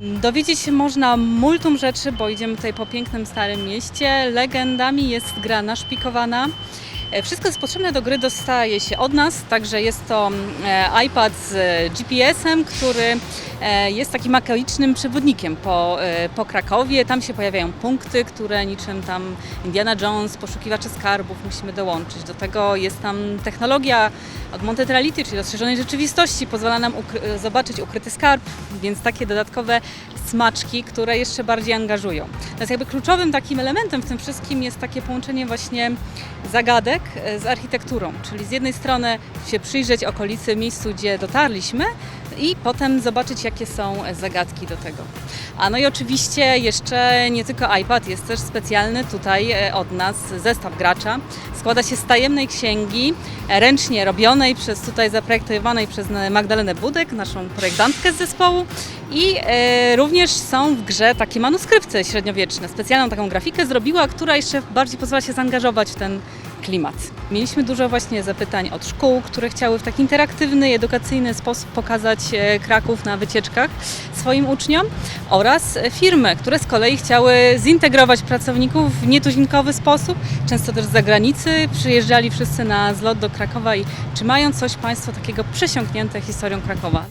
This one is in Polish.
Dowiedzieć się można multum rzeczy, bo idziemy tutaj po pięknym starym mieście. Legendami jest gra naszpikowana. E, Wszystko, co potrzebne do gry, dostaje się od nas, także jest to e, iPad z e, GPS-em, który jest takim makaicznym przewodnikiem po, po Krakowie. Tam się pojawiają punkty, które niczym tam Indiana Jones, poszukiwacze skarbów musimy dołączyć. Do tego jest tam technologia augmented reality, czyli rozszerzonej rzeczywistości, pozwala nam ukry- zobaczyć ukryty skarb, więc takie dodatkowe smaczki, które jeszcze bardziej angażują. Natomiast jakby kluczowym takim elementem w tym wszystkim jest takie połączenie właśnie zagadek e, z architekturą, czyli z jednej strony się przyjrzeć okolicy, miejscu, gdzie dotarliśmy i potem zobaczyć, jakie są zagadki do tego. A no i oczywiście jeszcze nie tylko iPad, jest też specjalny tutaj e, od nas zestaw gracza. Składa się z tajemnej księgi, e, ręcznie robionej przez tutaj zaprojektowanej przez Magdalenę Budek, naszą projektantkę z zespołu. I e, również są w grze takie manuskrypty średniowieczne. Specjalną taką grafikę zrobiła, która jeszcze bardziej pozwala się zaangażować w ten klimat. Mieliśmy dużo właśnie zapytań od szkół, które chciały w taki interaktywny i edukacyjny sposób pokazać e, Kraków na wycieczkach swoim uczniom oraz firmy, które z kolei chciały zintegrować pracowników w nietuzinkowy sposób, często też z zagranicy. Przyjeżdżali wszyscy na zlot do Krakowa i czy mają coś Państwo takiego przesiąknięte historią Krakowa?